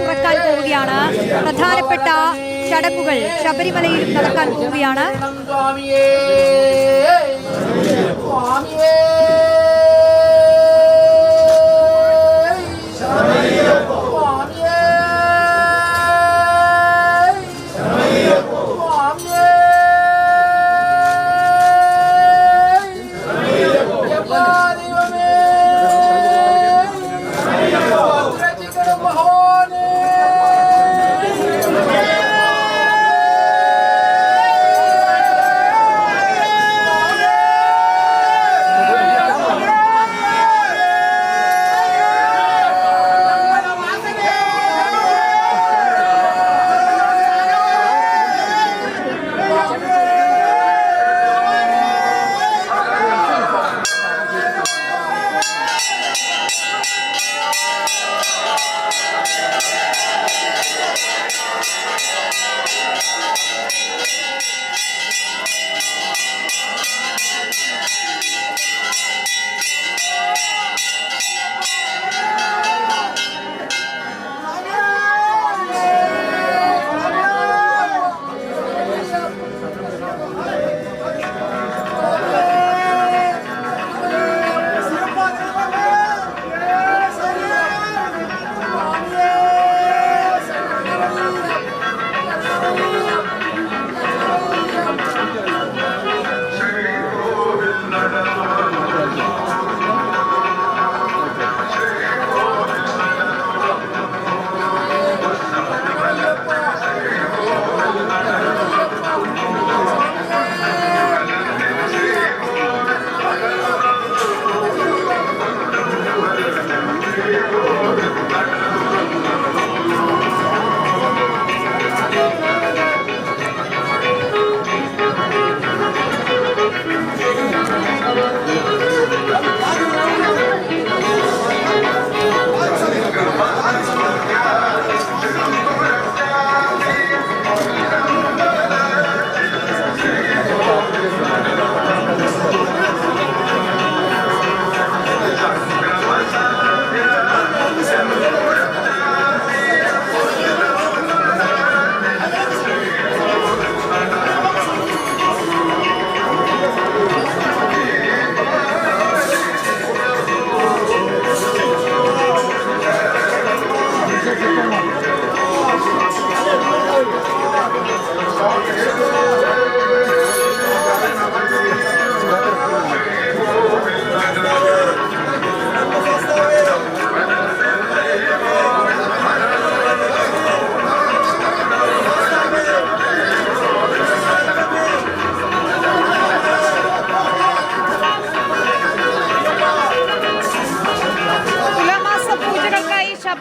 തുറക്കാൻ പോവുകയാണ്. പ്രധാനപ്പെട്ട ചടങ്ങുകൾ ശബരിമലയിൽ നടക്കാൻ പോവുകയാണ്. സ്വാമിയേ.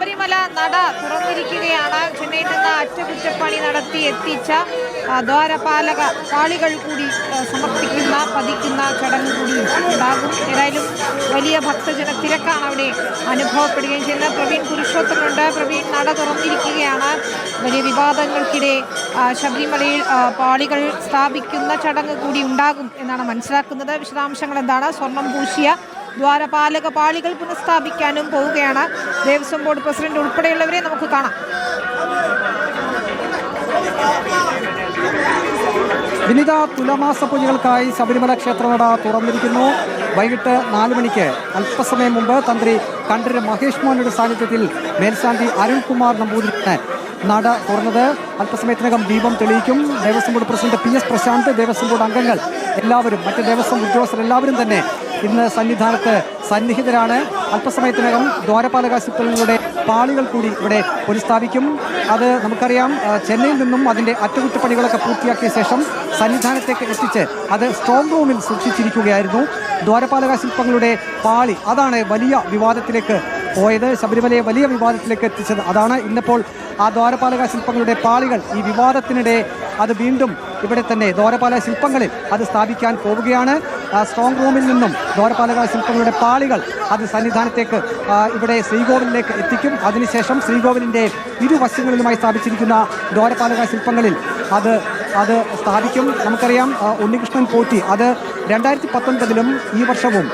ശബരിമല നട തുറന്നിരിക്കുകയാണ്. ചെന്നൈയിൽ നിന്ന് അറ്റകുറ്റപ്പണി നടത്തി എത്തിച്ച ദ്വാരപാലക പാളികൾ കൂടി സമർപ്പിക്കുന്ന പതിക്കുന്ന ചടങ്ങ് കൂടി ഉണ്ടാകും. ഏതായാലും വലിയ ഭക്തജന തിരക്കാണ് അവിടെ അനുഭവപ്പെടുകയും ചെയ്യുന്നത്. പ്രവീൺ പുരുഷോത്തമുണ്ട് പ്രവീൺ നട തുറന്നിരിക്കുകയാണ്. വലിയ വിവാദങ്ങൾക്കിടെ ശബരിമലയിൽ പാളികൾ സ്ഥാപിക്കുന്ന ചടങ്ങ് കൂടി ഉണ്ടാകും എന്നാണ് മനസ്സിലാക്കുന്നത്. വിശദാംശങ്ങൾ എന്താണ്? സ്വർണം പൂശിയ ദ്വാരപാലക പാളികൾ പുനഃസ്ഥാപിക്കാനും പോവുകയാണ്. ദേവസ്വം ബോർഡ് പ്രസിഡന്റ് ഉൾപ്പെടെയുള്ളവരെ നമുക്ക് കാണാം. വിനിത തുലമാസ പൂജകൾക്കായി ശബരിമല ക്ഷേത്രനട തുറന്നിരിക്കുന്നു. വൈകിട്ട് നാല് മണിക്ക് അല്പസമയം മുമ്പ് തന്ത്രി കണ്ഠര് മഹേഷ് മോഹനയുടെ സാന്നിധ്യത്തിൽ മേൽശാന്തി അരുൺകുമാർ നമ്പൂതിരിയാണ് നട തുറന്നത്. അല്പസമയത്തിനകം ദീപം തെളിയിക്കും. Devaswom board president P S Prashanth Devaswom board അംഗങ്ങൾ എല്ലാവരും മറ്റ് ദേവസ്വം ഉദ്യോഗസ്ഥർ എല്ലാവരും തന്നെ ഇന്ന് സന്നിധാനത്ത് സന്നിഹിതരാണ്. അല്പസമയത്തിനകം ദ്വാരപാലക ശില്പങ്ങളുടെ പാളികൾ കൂടി ഇവിടെ പുനഃസ്ഥാപിക്കും. അത് നമുക്കറിയാം ചെന്നൈയിൽ നിന്നും അതിന്റെ അറ്റകുറ്റപ്പണികളൊക്കെ പൂർത്തിയാക്കിയ ശേഷം സന്നിധാനത്തേക്ക് എത്തിച്ച് അത് സ്ട്രോങ് റൂമിൽ സൂക്ഷിച്ചിരിക്കുകയായിരുന്നു. ദ്വാരപാലക ശില്പങ്ങളുടെ പാളി അതാണ് വലിയ വിവാദത്തിലേക്ക് പോയത്. ശബരിമലയെ വലിയ വിവാദത്തിലേക്ക് എത്തിച്ചത് അതാണ്. ഇന്നിപ്പോൾ ആ ദ്വാരപാലക ശില്പങ്ങളുടെ പാളികൾ ഈ വിവാദത്തിനിടെ അത് വീണ്ടും ഇവിടെ തന്നെ ദ്വാരപാലക ശില്പങ്ങളിൽ അത് സ്ഥാപിക്കാൻ പോവുകയാണ്. സ്ട്രോങ് റൂമിൽ നിന്നും ദ്വാരപാലക ശില്പങ്ങളുടെ പാളികൾ അത് സന്നിധാനത്തേക്ക് ഇവിടെ ശ്രീകോവിലിലേക്ക് എത്തിക്കും. അതിനുശേഷം ശ്രീകോവിലിന്റെ ഇരുവശങ്ങളിലുമായി സ്ഥാപിച്ചിരിക്കുന്ന ദ്വാരപാലക ശില്പങ്ങളിൽ അത് അത് സ്ഥാപിക്കും. നമുക്കറിയാം ഉണ്ണികൃഷ്ണൻ പോറ്റി അത് രണ്ടായിരത്തി പത്തൊൻപതിലും ഈ വർഷവും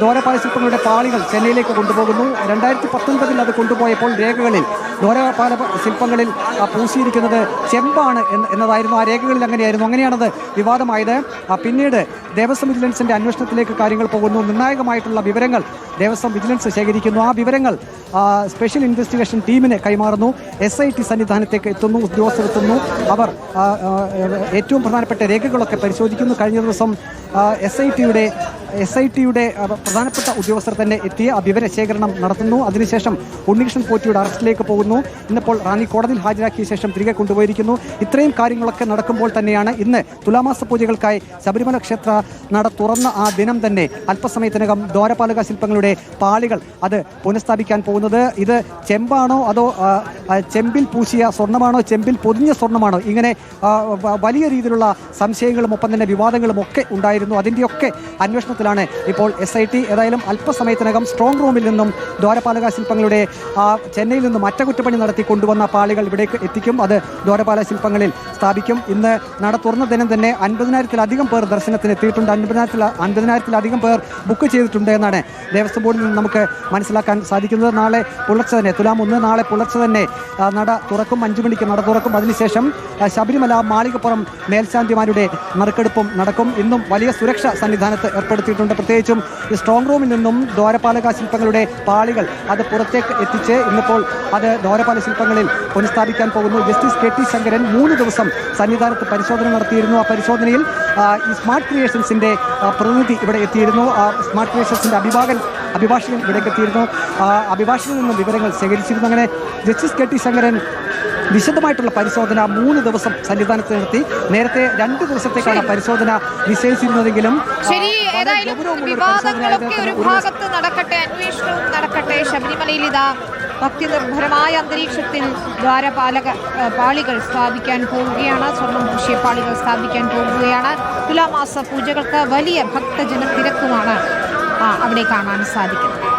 ദോരപാല ശില്പങ്ങളുടെ പാളികൾ ചെന്നൈയിലേക്ക് കൊണ്ടുപോകുന്നു. രണ്ടായിരത്തി പത്തൊൻപതിൽ അത് കൊണ്ടുപോയപ്പോൾ രേഖകളിൽ ദ്വാരപാല ശില്പങ്ങളിൽ പൂശിയിരിക്കുന്നത് ചെമ്പാണ് എന്ന് എന്നതായിരുന്നു. ആ രേഖകളിൽ അങ്ങനെയായിരുന്നു. അങ്ങനെയാണത് വിവാദമായത്. പിന്നീട് ദേവസ്വം വിജിലൻസിന്റെ അന്വേഷണത്തിലേക്ക് കാര്യങ്ങൾ പോകുന്നു. നിർണായകമായിട്ടുള്ള വിവരങ്ങൾ ദേവസ്വം വിജിലൻസ് ശേഖരിക്കുന്നു. ആ വിവരങ്ങൾ സ്പെഷ്യൽ ഇൻവെസ്റ്റിഗേഷൻ ടീമിന് കൈമാറുന്നു. എസ് ഐ ടി സന്നിധാനത്തേക്ക് എത്തുന്നു ഉദ്യോഗസ്ഥർ എത്തുന്നു അവർ ഏറ്റവും പ്രധാനപ്പെട്ട രേഖകളൊക്കെ പരിശോധിക്കുന്നു. കഴിഞ്ഞ ദിവസം എസ് ഐ ടിയുടെ എസ് ഐ ടിയുടെ പ്രധാനപ്പെട്ട ഉദ്യോഗസ്ഥർ തന്നെ എത്തിയ വിവരശേഖരണം നടത്തുന്നു. അതിനുശേഷം ഉണ്ണികൃഷ്ണൻ പോറ്റിയുടെ അറസ്റ്റിലേക്ക് പോകുന്നു. ഇന്നിപ്പോൾ റാണി കോടതിയിൽ ഹാജരാക്കിയ ശേഷം തിരികെ കൊണ്ടുപോയിരിക്കുന്നു. ഇത്രയും കാര്യങ്ങളൊക്കെ നടക്കുമ്പോൾ തന്നെയാണ് ഇന്ന് തുലാമാസ പൂജകൾക്കായി ശബരിമല ക്ഷേത്ര നട തുറന്ന ആ ദിനം തന്നെ അല്പസമയത്തിനകം ദ്വാരപാലക ശില്പങ്ങളുടെ പാളികൾ അത് പുനഃസ്ഥാപിക്കാൻ പോകുന്നത്. ഇത് ചെമ്പാണോ അതോ ചെമ്പിൽ പൂശിയ സ്വർണമാണോ ചെമ്പിൽ പൊതിഞ്ഞ സ്വർണമാണോ ഇങ്ങനെ വലിയ രീതിയിലുള്ള സംശയങ്ങളും ഒപ്പം തന്നെ വിവാദങ്ങളും ഒക്കെ ഉണ്ടായിരുന്നു. അതിന്റെയൊക്കെ അന്വേഷണത്തിലാണ് ഇപ്പോൾ എസ് ഐ ടി ഏതായാലും അല്പസമയത്തിനകം സ്ട്രോങ് റൂമിൽ നിന്നും ദ്വാരപാലക ശില്പങ്ങളുടെ ചെന്നൈയിൽ നിന്നും അറ്റകുറ്റപ്പണി നടത്തി കൊണ്ടുവന്ന പാളികൾ ഇവിടേക്ക് എത്തിക്കും. അത് ദ്വാരപാല ശില്പങ്ങളിൽ സ്ഥാപിക്കും. ഇന്ന് നട തുറന്ന ദിനം തന്നെ അൻപതിനായിരത്തിലധികം പേർ ദർശനത്തിന് അൻപതിനായിരത്തിൽ അൻപതിനായിരത്തിലധികം പേർ ബുക്ക് ചെയ്തിട്ടുണ്ട് എന്നാണ് ദേവസ്വം ബോർഡിൽ നിന്ന് നമുക്ക് മനസ്സിലാക്കാൻ സാധിക്കുന്നത്. നാളെ പുലർച്ചെ തന്നെ തുലാം ഒന്ന് നാളെ പുലർച്ചെ തന്നെ നട തുറക്കും അഞ്ചു മണിക്ക് നട തുറക്കും. അതിനുശേഷം ശബരിമല മാളികപ്പുറം മേൽശാന്തിമാരുടെ നറുക്കെടുപ്പും നടക്കും. ഇന്നും വലിയ സുരക്ഷ സന്നിധാനത്ത് ഏർപ്പെടുത്തിയിട്ടുണ്ട്. പ്രത്യേകിച്ചും സ്ട്രോങ് റൂമിൽ നിന്നും ദ്വാരപാലക ശില്പങ്ങളുടെ പാളികൾ അത് പുറത്തേക്ക് എത്തിച്ച് ഇന്നിപ്പോൾ അത് ദ്വാരപാല ശില്പങ്ങളിൽ പുനഃസ്ഥാപിക്കാൻ പോകുന്നു. ജസ്റ്റിസ് കെ ടി ശങ്കരൻ മൂന്ന് ദിവസം സന്നിധാനത്ത് പരിശോധന നടത്തിയിരുന്നു. ആ പരിശോധനയിൽ ഈ സ്മാർട്ട് ക്രിയേഷൻസിന്റെ ആ, പ്രതിനിധി ഇവിടെ എത്തിയിരുന്നു. സ്മാർട്ട് ക്രിയേഷൻസിന്റെ അഭിഭാഗൻ അഭിഭാഷകൻ ഇവിടേക്ക് എത്തിയിരുന്നു. അഭിഭാഷകനിൽ നിന്നും വിവരങ്ങൾ ശേഖരിച്ചിരുന്നു. അങ്ങനെ ജസ്റ്റിസ് കെ ടി ശങ്കരൻ വിശദമായിട്ടുള്ള പരിശോധന മൂന്ന് ദിവസം സന്നിധാനത്ത് നടത്തി നേരത്തെ രണ്ട് ദിവസത്തേക്കാണ് പരിശോധന നിശ്ചയിച്ചിരുന്നതെങ്കിലും വിവാദങ്ങളൊക്കെ ഒരു. ഭാഗത്ത് നടക്കട്ടെ അന്വേഷണവും നടക്കട്ടെ. ശബരിമലയിൽ ഇതാ ഭക്തിനിർഭരമായ അന്തരീക്ഷത്തിൽ ദ്വാരപാലക പാളികൾ സ്ഥാപിക്കാൻ പോവുകയാണ്. സ്വർണം പൂശിയ പാളികൾ സ്ഥാപിക്കാൻ പോവുകയാണ്. തുലാമാസ പൂജകൾക്ക് വലിയ ഭക്തജന തിരക്കുമാണ് അവിടെ കാണാൻ സാധിക്കുന്നത്.